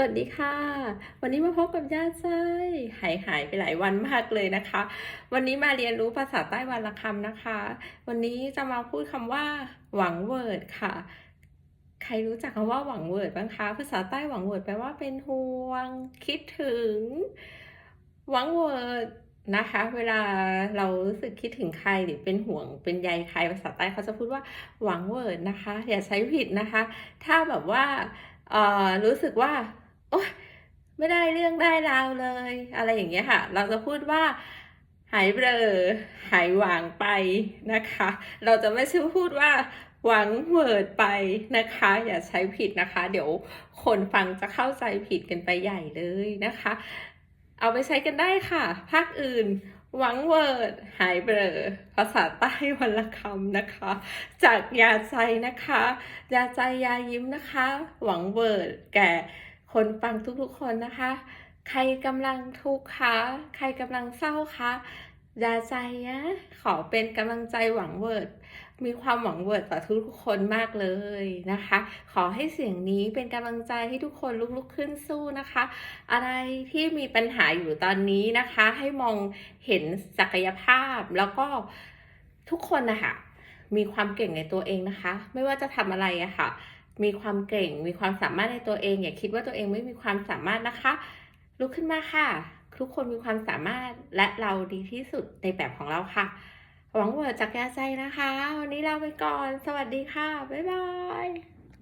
สวัสดีค่ะ วันนี้มาพบกับย่าไส้หายหายไปหลายวันมากเลยนะคะ วันนี้มาเรียนรู้ภาษาใต้วันละคำนะคะ วันนี้จะมาพูดคำว่า หวังเวิร์ดค่ะ ใครรู้จักคำว่าหวังเวิร์ดบ้างคะ ภาษาใต้หวังเวิร์ดแปลว่าเป็นห่วง คิดถึง หวังเวิร์ดนะคะ เวลาเรารู้สึกคิดถึงใครหรือเป็นห่วงเป็นใยใครภาษาใต้เขาจะพูดว่าหวังเวิร์ดนะคะ อย่าใช้ผิดนะคะ ถ้าแบบว่าเอ่อรู้สึกว่า โอ๊ยไม่ได้เรื่องได้ราวเลย อะไรอย่างเงี้ยค่ะ เราจะพูดว่าหายเบลอหายหวางไปนะคะ เราจะไม่ใช่พูดว่าหวังเวิร์ดไปนะคะ อย่าใช้ผิดนะคะ เดี๋ยวคนฟังจะเข้าใจผิดกันไปใหญ่เลยนะคะ เอาไปใช้กันได้ค่ะ ภาคอื่นหวังเวิร์ดหายเบลอภาษาใต้วันละคำนะคะ จากยาใจนะคะ ยาใจยายิ้มนะคะ หวังเวิร์ดแก่ คนฟังทุกๆคนนะคะ ใครกำลังทุกข์คะใครกำลังเศร้าคะอย่าใจนะขอเป็นกำลังใจหวังเวิร์ดมีความหวังเวิร์ดต่อทุกๆคนมากเลยนะคะ ขอให้เสียงนี้เป็นกำลังใจให้ทุกคนลุกๆขึ้นสู้นะคะ อะไรที่มีปัญหาอยู่ตอนนี้นะคะ ให้มองเห็นศักยภาพแล้วก็ทุกคนนะคะมีความเก่งในตัวเองนะคะ ไม่ว่าจะทำอะไรอะค่ะ มีความเก่ง มีความสามารถในตัวเอง อย่าคิดว่าตัวเองไม่มีความสามารถนะคะ ลุกขึ้นมาค่ะ ทุกคนมีความสามารถและเราดีที่สุดในแบบของเราค่ะ หวังว่าจากยาใจนะคะ วันนี้ลาไปก่อน สวัสดีค่ะ บ๊ายบาย